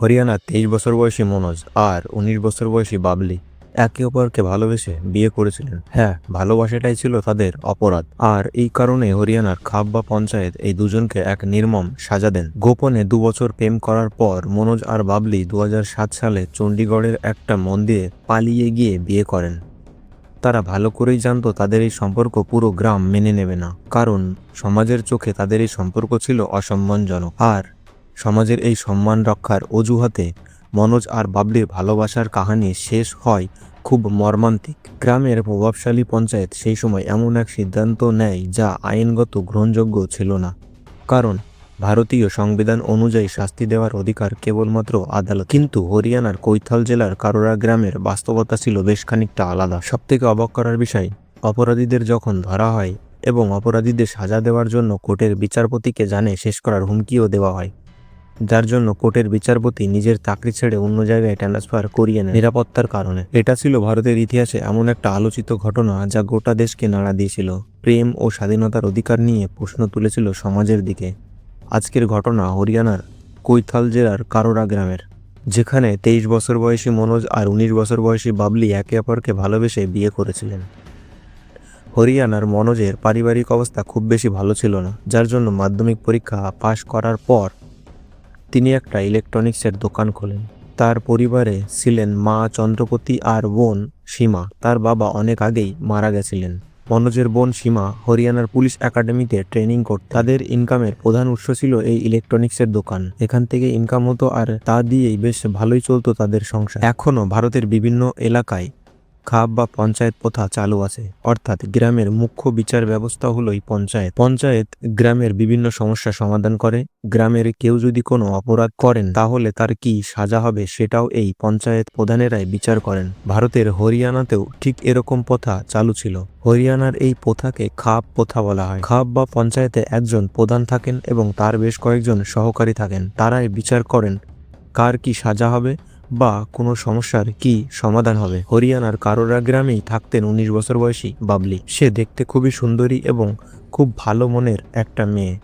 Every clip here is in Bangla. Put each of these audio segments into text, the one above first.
হরিয়ানার তেইশ বছর বয়সী মনোজ আর উনিশ বছর বয়সী বাবলি একে অপরকে ভালোবেসে বিয়ে করেছিলেন। হ্যাঁ ভালোবাসাটাই ছিল তাদের অপরাধ। আর এই কারণে হরিয়ানার খাব্বা পঞ্চায়েত এই দুজনকে এক নির্মম সাজা দেন। গোপনে দু বছর প্রেম করার পর মনোজ আর বাবলি দু হাজার সাত সালে চণ্ডীগড়ের একটা মন্দিরে পালিয়ে গিয়ে বিয়ে করেন। তারা ভালো করেই জানতো তাদের এই সম্পর্ক পুরো গ্রাম মেনে নেবে না। কারণ সমাজের চোখে তাদের এই সম্পর্ক ছিল অসম্মানজনক। আর সমাজের এই সম্মান রক্ষার অজুহাতে মনোজ আর বাবলির ভালোবাসার কাহিনী শেষ হয় খুব মর্মান্তিক। গ্রামের প্রভাবশালী পঞ্চায়েত সেই সময় এমন এক সিদ্ধান্ত নেয় যা আইনগত গ্রহণযোগ্য ছিল না। কারণ ভারতীয় সংবিধান অনুযায়ী শাস্তি দেওয়ার অধিকার কেবলমাত্র আদালত। কিন্তু হরিয়ানার কৈথল জেলার কারোরা গ্রামের বাস্তবতা ছিল বেশ খানিকটা আলাদা। সবথেকে অবাক করার বিষয়, অপরাধীদের যখন ধরা হয় এবং অপরাধীদের সাজা দেওয়ার জন্য কোর্টের বিচারপতিকে জানে শেষ করার হুমকিও দেওয়া হয়। যার জন্য কোর্টের বিচারপতি নিজের চাকরি ছেড়ে অন্য জায়গায় ট্রান্সফার করিয়ে নেন নিরাপত্তার কারণে। এটা ছিল ভারতের ইতিহাসে এমন একটা আলোচিত ঘটনা যা গোটা দেশকে নাড়া দিয়েছিল। প্রেম ও স্বাধীনতার অধিকার নিয়ে প্রশ্ন তুলেছিল সমাজের দিকে। আজকের ঘটনা হরিয়ানার কৈথাল জেলার কারোরা গ্রামের, যেখানে তেইশ বছর বয়সী মনোজ আর উনিশ বছর বয়সী বাবলি একে অপরকে ভালোবেসে বিয়ে করেছিলেন। হরিয়ানার মনোজের পারিবারিক অবস্থা খুব বেশি ভালো ছিল না, যার জন্য মাধ্যমিক পরীক্ষা পাশ করার পর তিনি একটা ইলেকট্রনিক্সের দোকান খোলেন। তার পরিবারে ছিলেন মা চন্দ্রপতি আর বোন সীমা। তার বাবা অনেক আগেই মারা গেছিলেন। মনোজের বোন সীমা হরিয়ানার পুলিশ একাডেমিতে ট্রেনিং করত তাদের ইনকামের প্রধান উৎস ছিল এই ইলেকট্রনিক্সের দোকান। এখান থেকে ইনকাম হতো আর তা দিয়েই বেশ ভালোই চলতো তাদের সংসার। এখনও ভারতের বিভিন্ন এলাকায় খাপ বা পঞ্চায়েত প্রথা চালু আছে। অর্থাৎ গ্রামের মুখ্য বিচার ব্যবস্থা হলোই পঞ্চায়েত। পঞ্চায়েত গ্রামের বিভিন্ন সমস্যা সমাধান করে। গ্রামের কেউ যদি কোনো অপরাধ করেন, তাহলে তার কি সাজা হবে সেটাও এই পঞ্চায়েত প্রধানেরাই বিচার করেন। ভারতের হরিয়ানাতেও ঠিক এরকম প্রথা চালু ছিল। হরিয়ানার এই প্রথাকে খাপ প্রথা বলা হয়। খাপ বা পঞ্চায়েতে একজন প্রধান থাকেন এবং তার বেশ কয়েকজন সহকারী থাকেন। তারাই বিচার করেন কার কি সাজা হবে বা কোনো সমস্যার কি সমাধান হবে? হরিয়ানার কারোরা গ্রামেই থাকতেন উনিশ বছর বয়সী বাবলি। সে দেখতে খুবই সুন্দরী এবং খুব ভালো মনের একটা মেয়ে।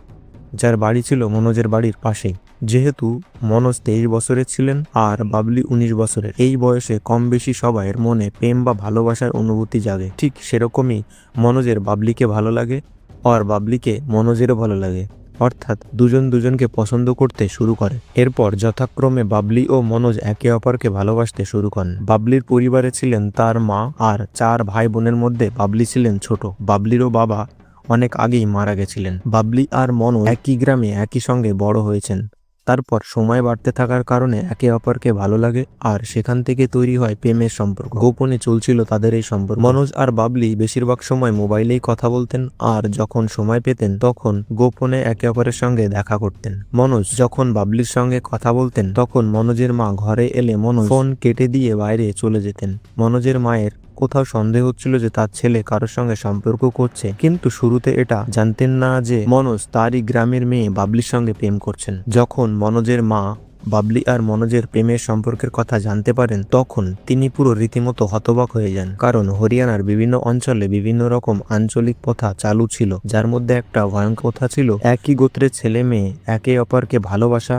যার বাড়ি ছিল মনোজের বাড়ির পাশেই। যেহেতু মনোজ তেইশ বছরের ছিলেন আর বাবলি উনিশ বছরের। এই বয়সে কম বেশি সবাইয়ের মনে প্রেম বা ভালোবাসার অনুভূতি জাগে। ঠিক সেরকমই মনোজের বাবলিকে ভালো লাগে, আর বাবলিকে মনোজেরও ভালো লাগে। অর্থাৎ দুজন দুজনকে পছন্দ করতে শুরু করে। এরপর যথাক্রমে বাবলি ও মনোজ একে অপরকে ভালোবাসতে শুরু করেন। বাবলির পরিবারে ছিলেন তার মা আর চার ভাই বোনের মধ্যে বাবলি ছিলেন ছোট। বাবলিরও বাবা অনেক আগেই মারা গেছিলেন। বাবলি আর মনোজ একই গ্রামে একই সঙ্গে বড় হয়েছেন। তারপর সময় বাড়তে থাকার কারণে একে অপরকে ভালো লাগে, আর সেখান থেকে তৈরি হয় প্রেমের সম্পর্ক। গোপনে চলছিল তাদের এই সম্পর্ক। মনোজ আর বাবলি বেশিরভাগ সময় মোবাইলেই কথা বলতেন, আর যখন সময় পেতেন তখন গোপনে একে অপরের সঙ্গে দেখা করতেন। মনোজ যখন বাবলির সঙ্গে কথা বলতেন, তখন মনোজের মা ঘরে এলে মনোজ ফোন কেটে দিয়ে বাইরে চলে যেতেন। মনোজের মায়ের কোথাও সন্দেহ হচ্ছিল যে তার ছেলে কারোর সঙ্গে সম্পর্ক করছে। কিন্তু শুরুতে এটা জানতেন না যে মনোজ তারই গ্রামের মেয়ে বাবলির সঙ্গে প্রেম করছেন। যখন মনোজের মা বাবলি আর মনোজের প্রেমের সম্পর্কের কথা জানতে পারেন, তখন তিনি পুরো রীতিমতো হতবাক হয়ে যান। কারণ হরিয়ানার বিভিন্ন অঞ্চলে বিভিন্ন রকম আঞ্চলিক প্রথা চালু ছিল, যার মধ্যে একটা ভয়ঙ্কর কথা ছিল, একই গোত্রের ছেলে মেয়ে একে অপরকে ভালোবাসা,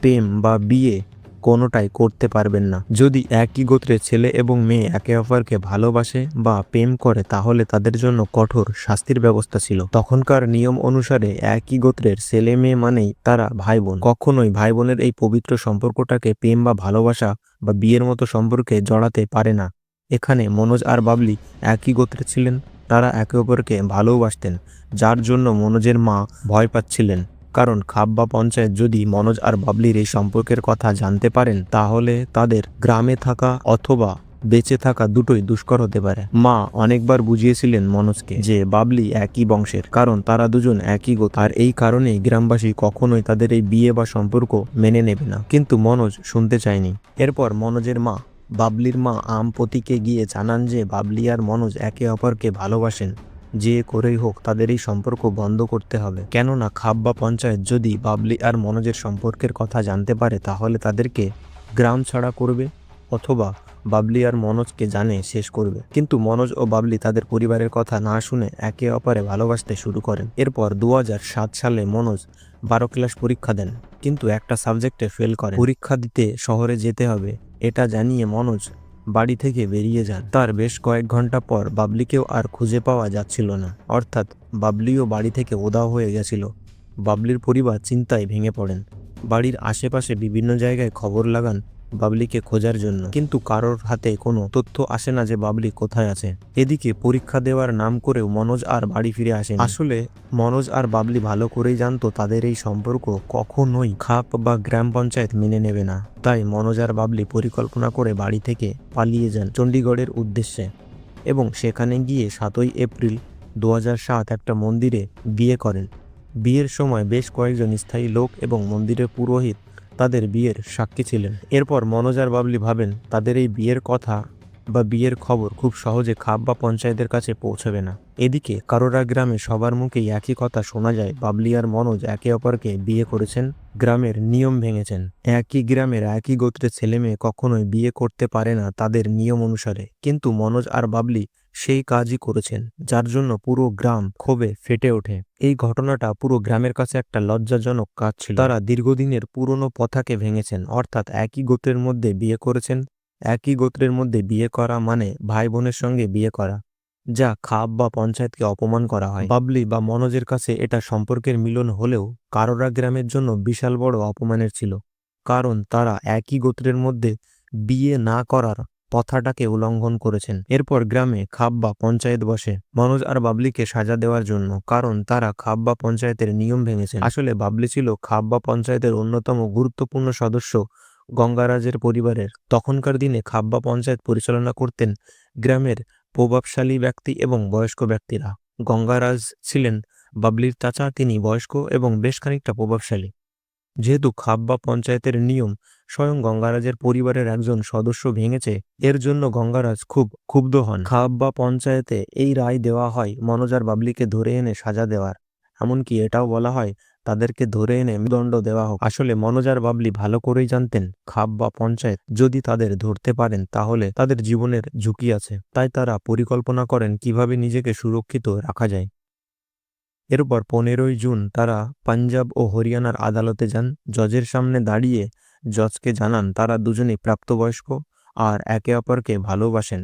প্রেম বা বিয়ে কোনোটাই করতে পারবেন না। যদি একই গোত্রের ছেলে এবং মেয়ে একে অপরকে ভালোবাসে বা প্রেম করে, তাহলে তাদের জন্য কঠোর শাস্তির ব্যবস্থা ছিল। তখনকার নিয়ম অনুসারে একই গোত্রের ছেলে মেয়ে মানেই তারা ভাই বোন কখনোই ভাই বোনের এই পবিত্র সম্পর্কটাকে প্রেম বা ভালোবাসা বা বিয়ের মতো সম্পর্কে জড়াতে পারে না। এখানে মনোজ আর বাবলি একই গোত্রে ছিলেন, তারা একে অপরকে ভালোবাসতেন, যার জন্য মনোজের মা ভয় পাচ্ছিলেন। কারণ খাব্বা পঞ্চায়েত যদি মনোজ আর বাবলির এই সম্পর্কের কথা জানতে পারেন, তাহলে তাদের গ্রামে থাকা অথবা বেঁচে থাকা দুটোই দুষ্কর হতে পারে। মা অনেকবার বুঝিয়েছিলেন মনোজকে যে বাবলি একই বংশের, কারণ তারা দুজন একই গোত আর এই কারণেই গ্রামবাসী কখনোই তাদের এই বিয়ে বা সম্পর্ক মেনে নেবে না। কিন্তু মনোজ শুনতে চায়নি। এরপর মনোজের মা, বাবলির মা আমপতিকে গিয়ে জানান যে বাবলি আর মনোজ একে অপরকে ভালোবাসেন। যে করেই হোক তাদের এই সম্পর্ক বন্ধ করতে হবে। কেননা খাব্বা পঞ্চায়েত যদি বাবলি আর মনোজের সম্পর্কের কথা জানতে পারে, তাহলে তাদেরকে গ্রাম ছাড়া করবে অথবা বাবলি আর মনোজকে জানে শেষ করবে। কিন্তু মনোজ ও বাবলি তাদের পরিবারের কথা না শুনে একে অপরে ভালোবাসতে শুরু করেন। এরপর দু হাজার সাত সালে মনোজ বারো ক্লাস পরীক্ষা দেন, কিন্তু একটা সাবজেক্টে ফেল করে। পরীক্ষা দিতে শহরে যেতে হবে, এটা জানিয়ে মনোজ বাড়ি থেকে বেরিয়ে যান। তার বেশ কয়েক ঘণ্টা পর বাবলিকেও আর খুঁজে পাওয়া যাচ্ছিল না। অর্থাৎ বাবলিও বাড়ি থেকে ওদাও হয়ে গেছিল। বাবলির পরিবার চিন্তায় ভেঙে পড়েন। বাড়ির আশেপাশে বিভিন্ন জায়গায় খবর লাগান বাবলিকে খোঁজার জন্য। কিন্তু কারোর হাতে কোনো তথ্য আসে না যে বাবলি কোথায় আছে। এদিকে পরীক্ষা দেওয়ার নাম করেও মনোজ আর বাড়ি ফিরে আসেন। আসলে মনোজ আর বাবলি ভালো করেই জানতো তাদের এই সম্পর্ক কখনোই খাপ বা গ্রাম পঞ্চায়েত মেনে নেবে না। তাই মনোজ আর বাবলি পরিকল্পনা করে বাড়ি থেকে পালিয়ে যান চণ্ডীগড়ের উদ্দেশ্যে এবং সেখানে গিয়ে সাতই এপ্রিল দু একটা মন্দিরে বিয়ে করেন। বিয়ের সময় বেশ কয়েকজন স্থায়ী লোক এবং মন্দিরের পুরোহিত তাদের বিয়ের সাক্ষী ছিলেন। এরপর মনোজ আর বাবলি ভাবেন, তাদের এই বিয়ের কথা বা বিয়ের খবর খুব সহজে খাপ বা পঞ্চায়েতের কাছে পৌঁছবে না। এদিকে কারোরা গ্রামে সবার মুখেই একই কথা শোনা যায়, বাবলি আর মনোজ একে অপরকে বিয়ে করেছেন, গ্রামের নিয়ম ভেঙেছেন। একই গ্রামের একই গোত্রের ছেলেমেয়ে কখনোই বিয়ে করতে পারে না তাদের নিয়ম অনুসারে। কিন্তু মনোজ আর বাবলি সেই কাজই করেছেন, যার জন্য পুরো গ্রাম ক্ষোভে ফেটে ওঠে। এই ঘটনাটা পুরো গ্রামের কাছে একটা লজ্জাজনক কাজ ছিল। তারা দীর্ঘদিনের পুরনো পথাকে ভেঙেছেন, অর্থাৎ একই গোত্রের মধ্যে বিয়ে করেছেন। একই গোত্রের মধ্যে বিয়ে করা মানে ভাই বোনের সঙ্গে বিয়ে করা, যা খাপ বা পঞ্চায়েতকে অপমান করা হয়। বাবলি বা মনোজের কাছে এটা সম্পর্কের মিলন হলেও কারোরা গ্রামের জন্য বিশাল বড় অপমানের ছিল, কারণ তারা একই গোত্রের মধ্যে বিয়ে না করার প্রথাটাকে উল্লঙ্ঘন করেছেন। এরপর গ্রামে খাপ বা পঞ্চায়েত বসে। মনোজ আর বাবলিকে সাজা দেওয়ার জন্য, কারণ তারা খাপ বা পঞ্চায়েতের নিয়ম ভেঙেছেন। আসলে বাবলি ছিল খাপ বা পঞ্চায়েতের অন্যতম গুরুত্বপূর্ণ সদস্য গঙ্গারাজের পরিবারের। তখনকার দিনে খাব্বা পঞ্চায়েত পরিচালনা করতেন গ্রামের প্রভাবশালী ব্যক্তি এবং বয়স্ক ব্যক্তিরা। গঙ্গারাজ ছিলেন বাবলির চাচা, তিনি বয়স্ক এবং বেশ খানিকটা প্রভাবশালী। যেহেতু খাব্বা পঞ্চায়েতের নিয়ম স্বয়ং গঙ্গারাজের পরিবারের একজন সদস্য ভেঙেছে, এর জন্য গঙ্গারাজ খুব ক্ষুব্ধ হন। খাব্বা পঞ্চায়েতে এই রায় দেওয়া হয় মনোজার বাবলিকে ধরে এনে সাজা দেওয়ার। এমনকি এটাও বলা হয় তাদেরকে ধরে এনে দণ্ড দেওয়া হোক। আসলে মনোজার বাবলি ভালো করেই জানতেন খাপ বা পঞ্চায়েত যদি তাদের ধরতে পারেন তাহলে তাদের জীবনের ঝুঁকি আছে। তাই তারা পরিকল্পনা করেন কীভাবে নিজেকে সুরক্ষিত রাখা যায়। এরপর পনেরোই জুন তারা পাঞ্জাব ও হরিয়ানার আদালতে যান। জজের সামনে দাঁড়িয়ে জজকে জানান, তারা দুজনেই প্রাপ্তবয়স্ক আর একে অপরকে ভালোবাসেন।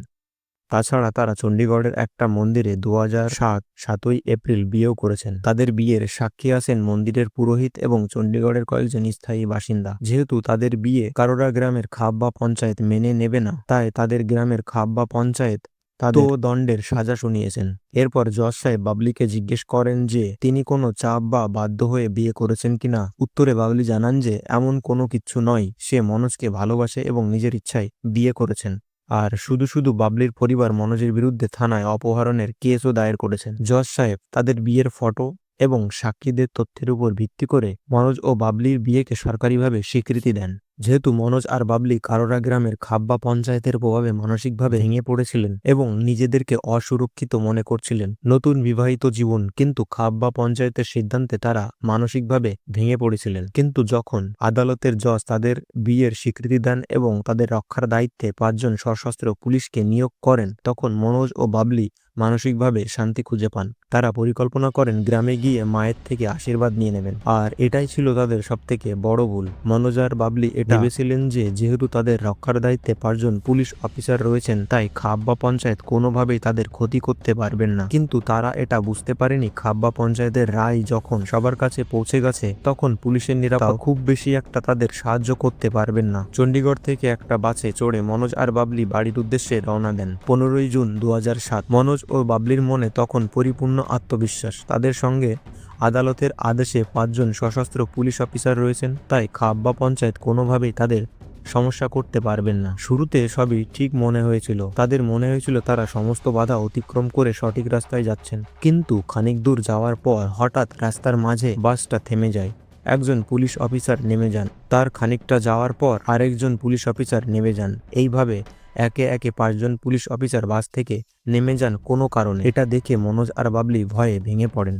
তাছাড়া তারা চণ্ডীগড়ের একটা মন্দিরে দু হাজার সাত, সাতই এপ্রিল বিয়েও করেছেন। তাদের বিয়ের সাক্ষী আছেন মন্দিরের পুরোহিত এবং চণ্ডীগড়ের কয়েকজন স্থায়ী বাসিন্দা। যেহেতু তাদের বিয়ে কারোরা গ্রামের খাপ বা পঞ্চায়েত মেনে নেবে না, তাই তাদের গ্রামের খাপ বা পঞ্চায়েত তাদের দণ্ডের সাজা শুনিয়েছেন। এরপর জজ সাহেব বাবলিকে জিজ্ঞেস করেন যে তিনি কোনো চাপ বা বাধ্য হয়ে বিয়ে করেছেন কিনা উত্তরে বাবলি জানান যে এমন কোনো কিছু নয়। সে মনোজকে ভালোবাসে এবং নিজের ইচ্ছায় বিয়ে করেছেন। আর শুধু শুধু বাবলির পরিবার মনোজের বিরুদ্ধে থানায় অপহরণের কেসও দায়ের করেছেন। জজ সাহেব তাদের বিয়ের ফটো এবং সাক্ষীদের তথ্যের উপর ভিত্তি করে মনোজ ও বাবলির বিয়েকে সরকারিভাবে স্বীকৃতি দেন। যেহেতু মনোজ আর বাবলি কারোরা গ্রামের খাব্বা পঞ্চায়েতের প্রভাবে মানসিকভাবে ভেঙে পড়েছিলেন এবং নিজেদেরকে অসুরক্ষিত মনে করছিলেন। নতুন বিবাহিত জীবন কিন্তু খাব্বা পঞ্চায়েতের সিদ্ধান্তে তারা মানসিকভাবে ভেঙে পড়েছিলেন। কিন্তু যখন আদালতের জজ তাদের বিয়ের স্বীকৃতি দেন এবং তাদের রক্ষার দায়িত্বে পাঁচজন সশস্ত্র পুলিশকে নিয়োগ করেন, তখন মনোজ ও বাবলি মানসিকভাবে শান্তি খুঁজে পান। তারা পরিকল্পনা করেন গ্রামে গিয়ে মায়ের থেকে আশীর্বাদ নিয়ে নেবেন। আর এটাই ছিল তাদের সবথেকে বড় ভুল। মনোজার বাবলি এটা ভেবেছিলেন যে যেহেতু তাদের রক্ষার দায়িত্বে পাঁচজন পুলিশ অফিসার রয়েছেন তাই খাব্বা পঞ্চায়েত কোনোভাবেই তাদের ক্ষতি করতে পারবেন না। কিন্তু তারা এটা বুঝতে পারেনি। খাব্বা পঞ্চায়েতের রায় যখন সবার কাছে পৌঁছে গেছে তখন পুলিশের নিরাপত্তা খুব বেশি একটা তাদের সাহায্য করতে পারবেন না। চণ্ডীগড় থেকে একটা বাসে চড়ে মনোজ আর বাবলি বাড়ির উদ্দেশ্যে রওনা দেন। পনেরোই জুন দু সাত। মনোজ ও বাবলির মনে তখন পরিপূর্ণ আত্মবিশ্বাস। তাদের সঙ্গে আদালতের আদেশে পাঁচজন সশস্ত্র পুলিশ অফিসার রয়েছেন, তাই খাব্বা পঞ্চায়েত কোনোভাবেই তাদের সমস্যা করতে পারবেন না। শুরুতে সবই ঠিক মনে হয়েছিল। তাদের মনে হয়েছিল তারা সমস্ত বাধা অতিক্রম করে সঠিক রাস্তায় যাচ্ছেন। কিন্তু খানিক দূর যাওয়ার পর হঠাৎ রাস্তার মাঝে বাসটা থেমে যায়। একজন পুলিশ অফিসার নেমে যান। তার খানিকটা যাওয়ার পর আরেকজন পুলিশ অফিসার নেমে যান। এইভাবে একে একে পাঁচজন পুলিশ অফিসার বাস থেকে নেমে যান কোনো কারণে। এটা দেখে মনোজ আর বাবলি ভয়ে ভেঙে পড়েন।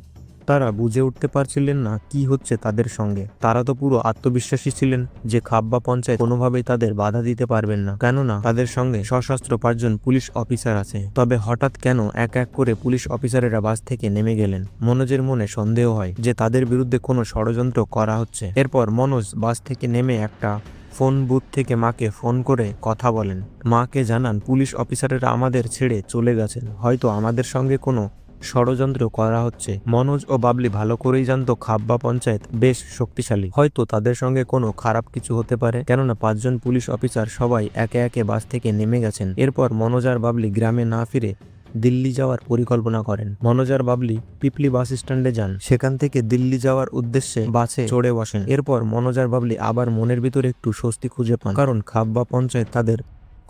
তারা বুঝে উঠতে পারছিলেন না কি হচ্ছে তাদের সঙ্গে। তারা তো পুরো আত্মবিশ্বাসী ছিলেন যে খাব্বা পঞ্চায়েত কোনোভাবেই তাদের বাধা দিতে পারবেন না। কেননা তাদের সঙ্গে সশস্ত্র পাঁচজন পুলিশ অফিসার আছে। তবে হঠাৎ কেন এক এক করে পুলিশ অফিসারেরা বাস থেকে নেমে গেলেন? মনোজের মনে সন্দেহ হয় যে তাদের বিরুদ্ধে কোনো ষড়যন্ত্র করা হচ্ছে। এরপর মনোজ বাস থেকে নেমে একটা ফোন বুথ থেকে মাকে ফোন করে কথা বলেন। মাকে জানান, পুলিশ অফিসারেরা আমাদের ছেড়ে চলে গেছেন। হয়তো আমাদের সঙ্গে কোনো ষড়যন্ত্র করা হচ্ছে। মনোজ ও বাবলি ভালো করেই জানতো খাব্বা পঞ্চায়েত বেশ শক্তিশালী। হয়তো তাদের সঙ্গে কোনো খারাপ কিছু হতে পারে, কেননা পাঁচজন পুলিশ অফিসার সবাই একে একে বাস থেকে নেমে গেছেন। এরপর মনোজ আর বাবলি গ্রামে না ফিরে দিল্লি যাওয়ার পরিকল্পনা করেন। মনোজার বাবলি পিপলি বাস স্ট্যান্ডে যান। সেখান থেকে দিল্লি যাওয়ার উদ্দেশ্যে বাসে চড়ে বসেন। এরপর মনোজার বাবলি আবার মনের ভিতরে একটু স্বস্তি খুঁজে পান। কারণ খাব্বা পঞ্চায়েত তাদের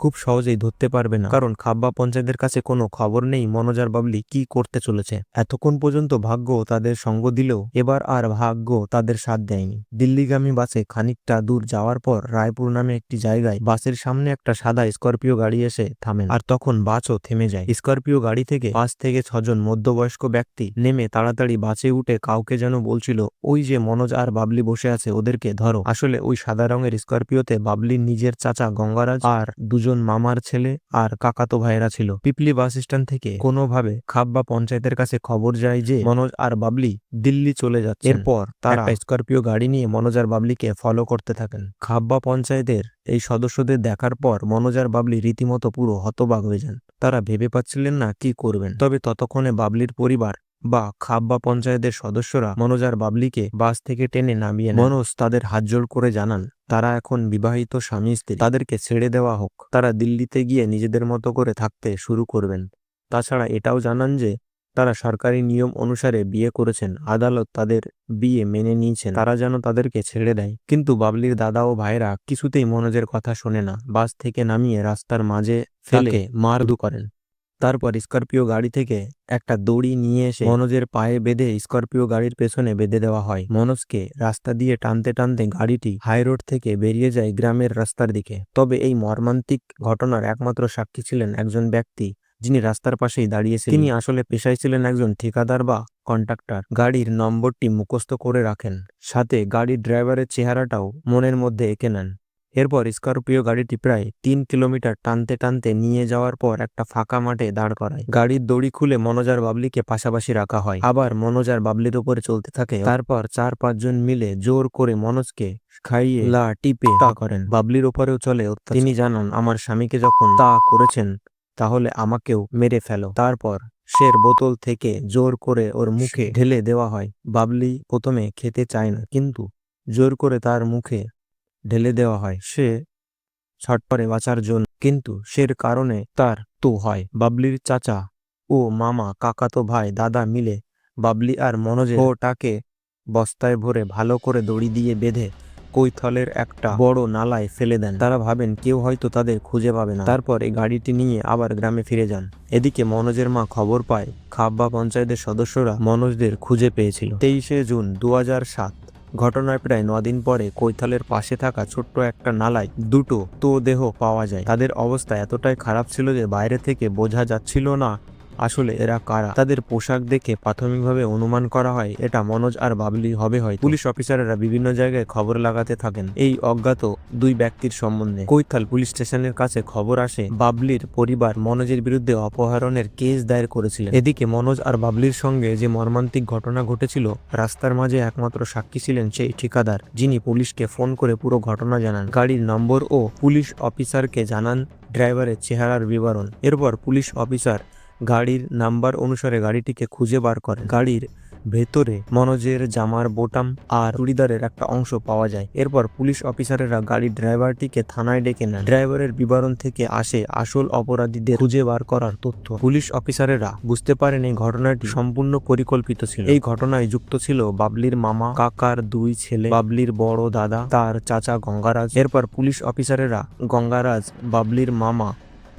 খুব সহজেই ধরতে পারবে না। কারণ খাব্বা পঞ্চায়েতের কাছে কোনো খবর নেই মনোজার বাবলি কি করতে চলেছে। এতক্ষণ পর্যন্ত ভাগ্য তাদের সঙ্গ দিলেও এবার আর ভাগ্য তাদের সাথ দেয়নি। দিল্লিগামী বাসে খানিকটা দূর যাওয়ার পর রায়পুর নামে একটি জায়গায় বাসের সামনে একটা সাদা স্করপিও গাড়ি এসে থামেন আর তখন বাসও থেমে যায়। স্করপিও গাড়ি থেকে পাঁচ থেকে ছজন মধ্যবয়স্ক ব্যক্তি নেমে তাড়াতাড়ি বাসে উঠে কাউকে যেন বলছিল, ওই যে মনোজ আর বাবলি বসে আছে, ওদেরকে ধরো। আসলে ওই সাদা রঙের স্করপিওতে বাবলির নিজের চাচা গঙ্গারাজ আর দুজন মামার ছেলে আর কাকাতো ভাইয়েরা ছিল। পিপলি বাস স্ট্যান্ড থেকে কোনোভাবে খাব্বা পঞ্চায়েতের কাছে খবর যায় যে মনোজ আর বাবলি দিল্লি চলে যাচ্ছে। এরপর তারা স্করপিও গাড়ি নিয়ে মনোজ আর বাবলিকে ফলো করতে থাকেন। খাব্বা পঞ্চায়েতের এই সদস্যদের দেখার পর মনোজ আর বাবলি রীতিমতো পুরো হতবাক হয়ে যান। তারা ভেবে পাচ্ছিলেন না কি করবেন। তবে ততক্ষণে বাবলির পরিবার বা খাব্বা পঞ্চায়েতের সদস্যরা মনোজ আর বাবলিকে বাস থেকে টেনে নামিয়ে মনোজ তাদের হাতজোড় করে জানান, তারা এখন বিবাহিত স্বামী স্ত্রী। তাদেরকে ছেড়ে দেওয়া হোক। তারা দিল্লিতে গিয়ে নিজেদের মতো করে থাকতে শুরু করবেন। তাছাড়া এটাও জানান যে, তারা সরকারি নিয়ম অনুসারে বিয়ে করেছেন। আদালত তাদের বিয়ে মেনে নিয়েছেন। তারা যেন তাদেরকে ছেড়ে দেয়। কিন্তু বাবলির দাদা ও ভাইরা কিছুতেই মনোজের কথা শোনে না। বাস থেকে নামিয়ে রাস্তার মাঝে ফেলে মারধু করেন। তারপর স্করপিও গাড়ি থেকে একটা দড়ি নিয়ে এসে মনোজের পায়ে বেঁধে স্করপিও গাড়ির পেছনে বেঁধে দেওয়া হয়। মনোজকে রাস্তা দিয়ে টানতে টানতে গাড়িটি হাই রোড থেকে বেরিয়ে যায় গ্রামের রাস্তার দিকে। তবে এই মর্মান্তিক ঘটনার একমাত্র সাক্ষী ছিলেন একজন ব্যক্তি, যিনি রাস্তার পাশেই দাঁড়িয়েছিলেন। তিনি আসলে পেশায় ছিলেন একজন ঠিকাদার বা কন্ট্রাক্টর গাড়ির নম্বরটি মুখস্থ করে রাখেন, সাথে গাড়ির ড্রাইভারের চেহারাটাও মনের মধ্যে এঁকে নেন। এরপর স্করপিও গাড়িটি প্রায় তিন কিলোমিটার টানতে টানতে নিয়ে যাওয়ার পর একটা ফাঁকা মাঠে দাঁড় করায়। গাড়ির দড়ি খুলে মনোজার বাবলিকে পাশাপাশি রাখা হয়। আবার মনোজার বাবলির উপরে চলতে থাকে। তারপর চার পাঁচজন মিলে জোর করে মনোজকে খাইয়ে লা টিপে তা করেন। বাবলির উপরেও চলে তিনি জানান, আমার স্বামীকে যখন তা করেছেন, তাহলে আমাকেও মেরে ফেলো। তারপর সের বোতল থেকে জোর করে ওর মুখে ঢেলে দেওয়া হয়। বাবলি প্রথমে খেতে চায় না, কিন্তু জোর করে তার মুখে ঢেলে দেওয়া হয়। সে ছটপরে বাঁচার জন্য। কিন্তু সের কারণে তার তো হয়। বাবলির চাচা ও মামা, কাকাতো ভাই, দাদা মিলে বাবলি আর মনোজের ওটাকে বস্তায় ভরে ভালো করে দড়ি দিয়ে বেঁধে কৈথলের একটা বড় নালায় ফেলে দেন। তারা ভাবেন, কেউ হয়তো তাদের খুঁজে পাবে না। তারপর এই গাড়িটি নিয়ে আবার গ্রামে ফিরে যান। এদিকে মনোজের মা খবর পায়, খাব্বা পঞ্চায়েতের সদস্যরা মনোজদের খুঁজে পেয়েছিল। তেইশে জুন দু ঘটনার প্রায় নদিন পরে কৈথালের পাশে থাকা ছোট্ট একটা নালায় দুটো তো দেহ পাওয়া যায়। তাদের অবস্থা এতটাই খারাপ ছিল যে বাইরে থেকে বোঝা যাচ্ছিল না আসলে এরা কারা? তাদের পোশাক দেখে প্রাথমিকভাবে অনুমান করা হয়, এটা মনোজ আর বাবলি হবে হয় পুলিশ অফিসাররা বিভিন্ন জায়গায় খবর লাগাতে থাকেন। এই অজ্ঞাত দুই ব্যক্তির সম্বন্ধে। কৈথাল পুলিশ স্টেশনের কাছে খবর আসে, বাবলির পরিবার মনোজের বিরুদ্ধে অপহরণের কেস দায়ের করেছিলেন। এদিকে মনোজ আর বাবলির সঙ্গে যে মর্মান্তিক ঘটনা ঘটেছিল, রাস্তার মাঝে একমাত্র সাক্ষী ছিলেন সেই ঠিকাদার, যিনি পুলিশকে ফোন করে পুরো ঘটনা জানান। গাড়ির নম্বর ও পুলিশ অফিসারকে জানান ড্রাইভারের চেহারার বিবরণ। এরপর পুলিশ অফিসার গাড়ির নাম্বার অনুসারে গাড়িটিকে খুঁজে বার করেন। গাড়ির ভেতরে মনোজের জামার বোটাম আর চুড়িদারের একটা অংশ পাওয়া যায়। এরপর পুলিশ অফিসারেরা গাড়ির ড্রাইভারটিকে থানায় ডেকে নেন। ড্রাইভারের বিবরণ থেকে আসে আসল অপরাধীদের খুঁজে বার করার তথ্য। পুলিশ অফিসারেরা বুঝতে পারেন এই ঘটনাটি সম্পূর্ণ পরিকল্পিত ছিল। এই ঘটনায় যুক্ত ছিল বাবলির মামা, কাকার দুই ছেলে, বাবলির বড় দাদা, তার চাচা গঙ্গারাজ। এরপর পুলিশ অফিসারেরা গঙ্গারাজ, বাবলির মামা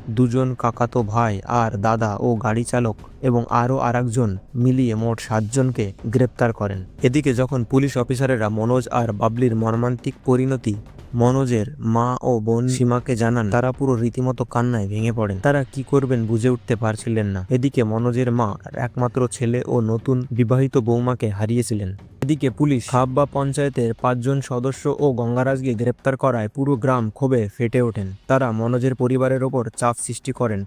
দুজন কাকাতো ভাই আর দাদা ও গাড়ি চালক এবং আরও আরেকজন মিলিয়ে মোট সাতজনকে গ্রেপ্তার করেন। এদিকে যখন পুলিশ অফিসারেরা মনোজ আর বাবলির মর্মান্তিক পরিণতি, মনোজের মা ও বোন সীমাকে জানান, তারা পুরো রীতিমতো কান্নায় ভেঙে পড়েন। তারা কি করবেন বুঝে উঠতে পারছিলেন না। এদিকে মনোজের মা একমাত্র ছেলে ও নতুন বিবাহিত বৌমাকে হারিয়েছিলেন। এদিকে পুলিশ খাব্বা পঞ্চায়েতের পাঁচজন সদস্য ও গঙ্গারাজকে গ্রেপ্তার করায় পুরো গ্রাম ক্ষোভে ফেটে ওঠেন। তারা মনোজের পরিবারের ওপর চাপ সৃষ্টি করেন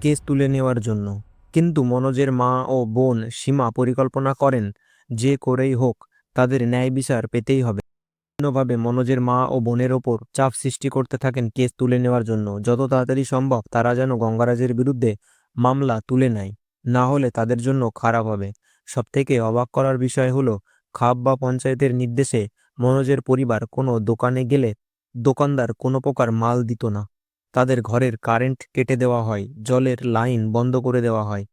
কেস তুলে নেওয়ার জন্য। কিন্তু মনোজের মা ও বোন সীমা পরিকল্পনা করেন যে করেই হোক তাদের ন্যায় বিচার পেতেই হবে। বিভিন্নভাবে মনোজের মা ও বোনের ওপর চাপ সৃষ্টি করতে থাকেন কেস তুলে নেওয়ার জন্য। যত তাড়াতাড়ি সম্ভব তারা যেন গঙ্গারাজের বিরুদ্ধে মামলা তুলে নেয়। না হলে তাদের জন্য খারাপ হবে। সবথেকে অবাক করার বিষয় হলো খাপ বা পঞ্চায়েতের নির্দেশে মনোজের পরিবার কোনো দোকানে গেলে দোকানদার কোনো প্রকার মাল দিত না। তাদের ঘরের কারেন্ট কেটে দেওয়া হয়, জলের লাইন বন্ধ করে দেওয়া হয়।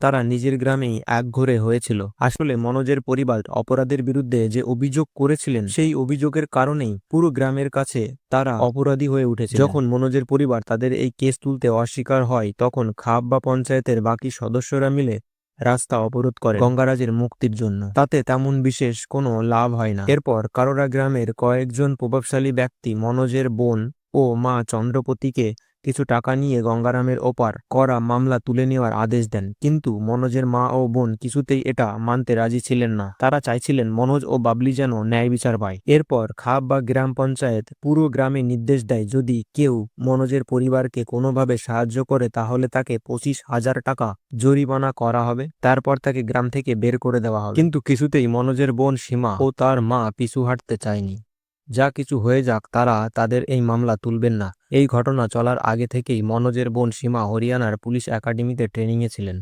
তারা নিজের গ্রামেই একঘরে হয়েছিল। আসলে মনোজের পরিবার অপরাধের বিরুদ্ধে যে অভিযোগ করেছিলেন, সেই অভিযোগের কারণেই পুরো গ্রামের কাছে তারা অপরাধী হয়ে উঠেছে যখন মনোজের পরিবার তাদের এই কেস তুলতে অস্বীকার হয়, তখন খাপ বা পঞ্চায়েতের বাকি সদস্যরা মিলে রাস্তা অবরোধ করে গঙ্গারাজের মুক্তির জন্য। তাতে তেমন বিশেষ কোনো লাভ হয় না। এরপর কারোরা গ্রামের কয়েকজন প্রভাবশালী ব্যক্তি মনোজের বোন ও মা চন্দ্রপতিকে কিছু টাকা নিয়ে গঙ্গারামের ওপার করা মামলা তুলে নেওয়ার আদেশ দেন। কিন্তু মনোজের মা ও বোন কিছুতেই এটা মানতে রাজি ছিলেন না। তারা চাইছিলেন মনোজ ও বাবলি যেন ন্যায় বিচার পায়। এরপর খাপ বা গ্রাম পঞ্চায়েত পুরো গ্রামে নির্দেশ দেয়, যদি কেউ মনোজের পরিবারকে কোনোভাবে সাহায্য করে, তাহলে তাকে পঁচিশ হাজার টাকা জরিমানা করা হবে। তারপর তাকে গ্রাম থেকে বের করে দেওয়া হবে। কিন্তু কিছুতেই মনোজের বোন সীমা ও তার মা পিছু হাঁটতে চায়নি। যা কিছু হয়ে যাক তারা তাদের এই মামলা তুলবেন না। এই ঘটনা চলার আগে থেকেই মনোজের বোন সীমা হরিয়ানার পুলিশ একাডেমিতে ট্রেনিংয়ে ছিলেন।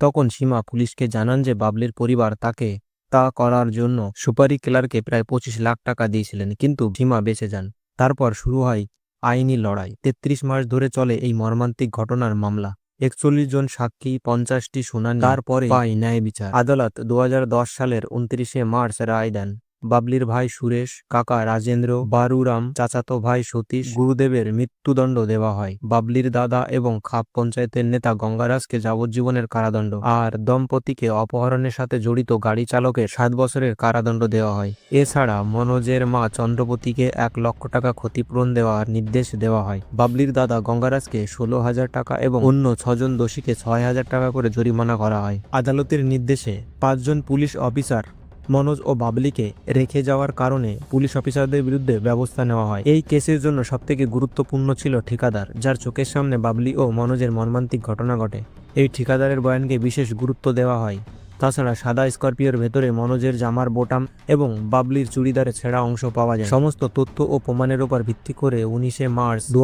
তখন সীমা পুলিশকে জানান যে বাবলির পরিবার তাকে তা করার জন্য সুপারি ক্লার্কে প্রায় পঁচিশ লাখ টাকা দিয়েছিলেন কিন্তু সীমা বেঁচে যান। তারপর শুরু হয় আইনি লড়াই। তেত্রিশ মাস ধরে চলে এই মর্মান্তিক ঘটনার মামলা। একচল্লিশ জন সাক্ষী পঞ্চাশটি শুনানি তারপরে পায় ন্যায় বিচার। আদালত দু হাজার দশ সালের উনত্রিশে মার্চ রায় দেন। বাবলির ভাই সুরেশ, কাকা রাজেন্দ্র, বারুরাম, চাচাতো ভাই সতীশ, গুরুদেবের মৃত্যুদণ্ড দেওয়া হয়। বাবলির দাদা এবং খাপ পঞ্চায়েতের নেতা গঙ্গারাজকে যাবজ্জীবনের কারাদণ্ড আর দম্পতিকে অপহরণের সাথে জড়িত গাড়ি চালকের সাত বছরের কারাদণ্ড দেওয়া হয়। এছাড়া মনোজের মা চন্দ্রপতিকে এক লক্ষ টাকা ক্ষতিপূরণ দেওয়ার নির্দেশ দেওয়া হয়। বাবলির দাদা গঙ্গারাজকে ষোলো হাজার টাকা এবং অন্য ছজন দোষীকে ছয় হাজার টাকা করে জরিমানা করা হয়। আদালতের নির্দেশে পাঁচজন পুলিশ অফিসার মনোজ ও বাবলিকে রেখে যাওয়ার কারণে পুলিশ অফিসারদের বিরুদ্ধে ব্যবস্থা নেওয়া হয়। এই কেসের জন্য সবথেকে গুরুত্বপূর্ণ ছিল ঠিকাদার, যার চোখের সামনে বাবলি ও মনোজের মর্মান্তিক ঘটনা ঘটে। এই ঠিকাদারের বয়ানকে বিশেষ গুরুত্ব দেওয়া হয়। তাছাড়া সাদা স্করপিওর ভেতরে মনোজের জামার বোটাম এবং বাবলির চুড়িদারের ছেঁড়া অংশ পাওয়া যায়। সমস্ত তথ্য ও প্রমাণের উপর ভিত্তি করে উনিশে মার্চ দু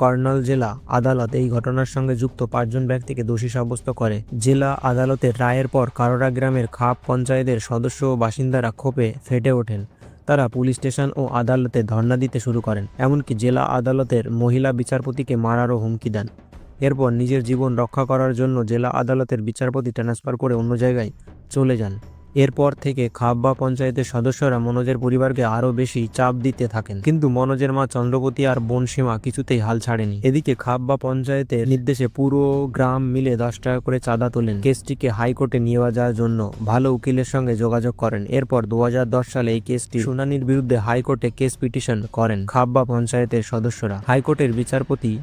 কর্নাল জেলা আদালত এই ঘটনার সঙ্গে যুক্ত পাঁচজন ব্যক্তিকে দোষী সাব্যস্ত করে। জেলা আদালতের রায়ের পর কারোরা গ্রামের খাপ পঞ্চায়েতের সদস্য ও বাসিন্দারা ক্ষোভে ফেটে ওঠেন। তারা পুলিশ স্টেশন ও আদালতে ধর্ণা দিতে শুরু করেন। এমনকি জেলা আদালতের মহিলা বিচারপতিকে মারারও হুমকি দেন। এরপর নিজের জীবন রক্ষা করার জন্য জেলা আদালতের বিচারপতি ট্রান্সফার করে অন্য জায়গায় চলে যান। এরপর থেকে খাব্বা পঞ্চায়েতের সদস্যরা মনোজের পরিবারকে আরও বেশি চাপ দিতে থাকেন। কিন্তু মনোজের মা চন্দ্রপতি আর বনসীমা কিছুতেই হাল ছাড়েনি। এদিকে খাব্বা পঞ্চায়েতের নির্দেশে পুরো গ্রাম মিলে দশ টাকা করে চাঁদা তোলেন। কেসটিকে হাইকোর্টে নিয়ে যাওয়ার জন্য ভালো উকিলের সঙ্গে যোগাযোগ করেন। এরপর দু হাজার দশ সালে এই কেসটি শুনানির বিরুদ্ধে হাইকোর্টে কেস পিটিশন করেন খাব্বা পঞ্চায়েতের সদস্যরা। হাইকোর্টের বিচারপতি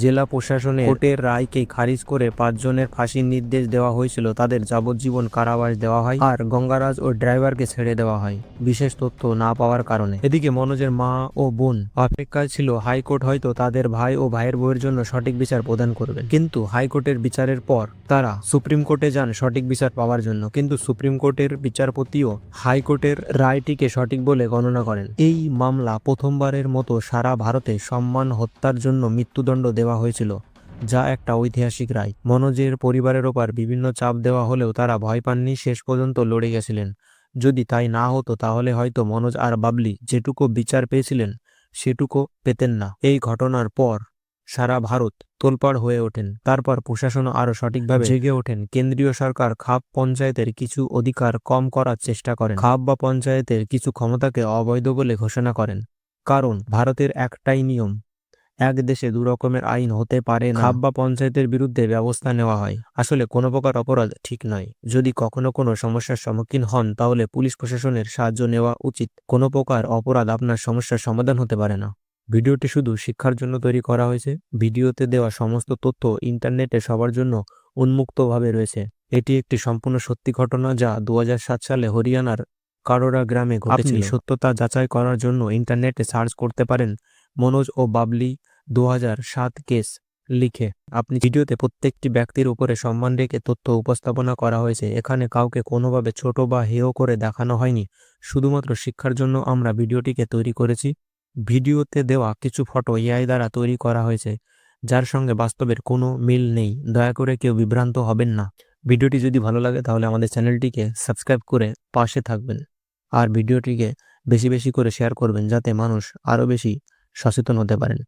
জেলা প্রশাসনের কোর্টের রায়কে খারিজ করে পাঁচজনের ফাঁসির নির্দেশ দেওয়া হয়েছিল। তাদের যাবজ্জীবন কারাবাস দেওয়া হয় আর গঙ্গারাজ ও ড্রাইভারকে ছেড়ে দেওয়া হয়, বিশেষ তথ্য না পাওয়ার কারণে। এদিকে মনোজের মা ও বোন অপেক্ষায় ছিল হাইকোর্ট হয়তো তাদের ভাই ও ভাইয়ের বউয়ের জন্য সঠিক বিচার প্রদান করবেন কিন্তু হাইকোর্টের বিচারের পর তারা সুপ্রিম কোর্টে যান সঠিক বিচার পাওয়ার জন্য। কিন্তু সুপ্রিম কোর্টের বিচারপতিও হাইকোর্টের রায়টিকে সঠিক বলে গণনা করেন। এই মামলা প্রথমবারের মতো সারা ভারতে সম্মান হত্যার জন্য মৃত্যুদণ্ড দেওয়া হয়েছিল, যা একটা ঐতিহাসিক রায়। মনোজের পরিবারের ওপর বিভিন্ন চাপ দেওয়া হলেও তারা ভয় পাননি, শেষ পর্যন্ত লড়ে গেছিলেন। যদি তাই না হতো, তাহলে হয়তো মনোজ আর বাবলি যেটুকু বিচার পেয়েছিলেন, সেটুকু পেতেন না। এই ঘটনার পর সারা ভারত তোলপাড় হয়ে ওঠেন। তারপর প্রশাসন আরও সঠিকভাবে জেগে ওঠেন। কেন্দ্রীয় সরকার খাপ পঞ্চায়েতের কিছু অধিকার কম করার চেষ্টা করেন। খাপ বা পঞ্চায়েতের কিছু ক্ষমতাকে অবৈধ বলে ঘোষণা করেন। কারণ ভারতের একটাই নিয়ম এক দেশে দু রকমের আইন হতে পারে না। বা পঞ্চায়েতের বিরুদ্ধে ব্যবস্থা নেওয়া হয়। আসলে কোনো প্রকার অপরাধ ঠিক নয়। যদি কখনো কোনো সমস্যার সম্মুখীন হন তাহলে পুলিশ প্রশাসনের সাহায্য নেওয়া উচিত। কোনো প্রকার অপরাধ আপনার সমস্যার সমাধান হতে পারে না। ভিডিওটি শুধু শিক্ষার জন্য তৈরি করা হয়েছে। ভিডিওতে দেওয়া সমস্ত তথ্য ইন্টারনেটে সবার জন্য উন্মুক্তভাবে রয়েছে। এটি একটি সম্পূর্ণ সত্যি ঘটনা যা দু হাজার সাত সালে হরিয়ানার কারোরা গ্রামে ঘটেছিল। আপনি সত্যতা যাচাই করার জন্য ইন্টারনেটে সার্চ করতে পারেন মনোজ ও বাবলি দু কেস লিখে। আপনি ভিডিওতে প্রত্যেকটি ব্যক্তির উপরে সম্মান রেখে তথ্য উপস্থাপনা করা হয়েছে। এখানে কাউকে কোনোভাবে ছোট বা হেয় করে দেখানো হয়নি। শুধুমাত্র শিক্ষার জন্য আমরা ভিডিওটিকে তৈরি করেছি। ভিডিওতে দেওয়া কিছু ফটো এআই দ্বারা তৈরি করা হয়েছে, যার সঙ্গে বাস্তবের কোনো মিল নেই। দয়া করে কেউ বিভ্রান্ত হবেন না। ভিডিওটি যদি ভালো লাগে, তাহলে আমাদের চ্যানেলটিকে সাবস্ক্রাইব করে পাশে থাকবেন। আর ভিডিওটিকে বেশি বেশি করে শেয়ার করবেন, যাতে মানুষ আরও বেশি সচেতন হতে পারেন।